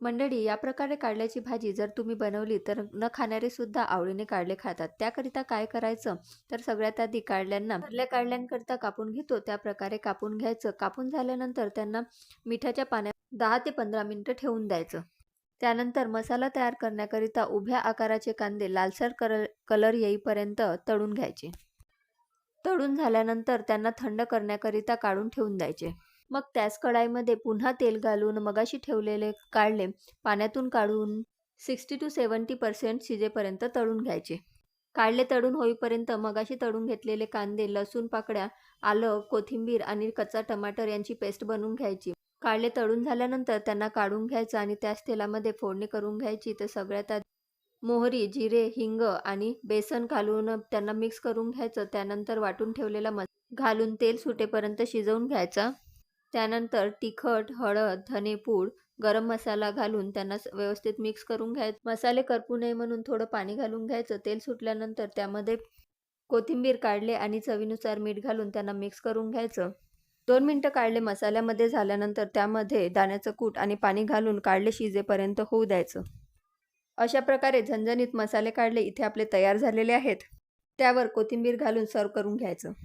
मंडळी या प्रकारे कारल्याची भाजी जर तुम्ही बनवली तर न खाणारे सुद्धा आवडीने कारले खातात. त्याकरिता काय करायचं? तर सगळ्यात आधी कारल्यांना भरल्या कारल्यांकरिता कापून घेतो. त्या प्रकारे कापून घ्यायचं. कापून झाल्यानंतर त्यांना मिठाच्या पाण्यात दहा ते पंधरा मिनटं ठेवून द्यायचं. त्यानंतर मसाला तयार करण्याकरिता उभ्या आकाराचे कांदे लालसर कलर कलर येईपर्यंत तळून घ्यायचे. तळून झाल्यानंतर त्यांना थंड करण्याकरिता काढून ठेवून द्यायचे. मग त्याच कढाईमध्ये पुन्हा तेल घालून मगाशी ठेवलेले काढले. पाण्यातून काढून सिक्स्टी टू सेवन्टी पर्सेंट शिजेपर्यंत तळून घ्यायचे. काढले तळून होईपर्यंत मगाशी तळून घेतलेले कांदे लसूण पाकळ्या आलं कोथिंबीर आणि कच्चा टमाटर यांची पेस्ट बनवून घ्यायची. काढले तळून झाल्यानंतर त्यांना काढून घ्यायचं आणि त्याच तेलामध्ये फोडणी करून घ्यायची. तर सगळ्यात आधी मोहरी जिरे हिंग आणि बेसन घालून त्यांना मिक्स करून घ्यायचं. त्यानंतर वाटून ठेवलेला मस घालून तेल सुटेपर्यंत शिजवून घ्यायचा. त्यानंतर तिखट हळद धनेपूड गरम मसाला घालून त्यांना व्यवस्थित मिक्स करून घ्यायचं. मसाले करपू नये म्हणून थोडं पाणी घालून घ्यायचं. तेल सुटल्यानंतर त्यामध्ये कोथिंबीर काढले आणि चवीनुसार मीठ घालून त्यांना मिक्स करून घ्यायचं. दोन मिनटं काढले मसाल्यामध्ये झाल्यानंतर त्यामध्ये दाण्याचं कूट आणि पाणी घालून काढले शिजेपर्यंत होऊ द्यायचं. अशा प्रकारे झणझणीत मसाले काढले इथे आपले तयार झालेले आहेत. त्यावर कोथिंबीर घालून सर्व करून घ्यायचं.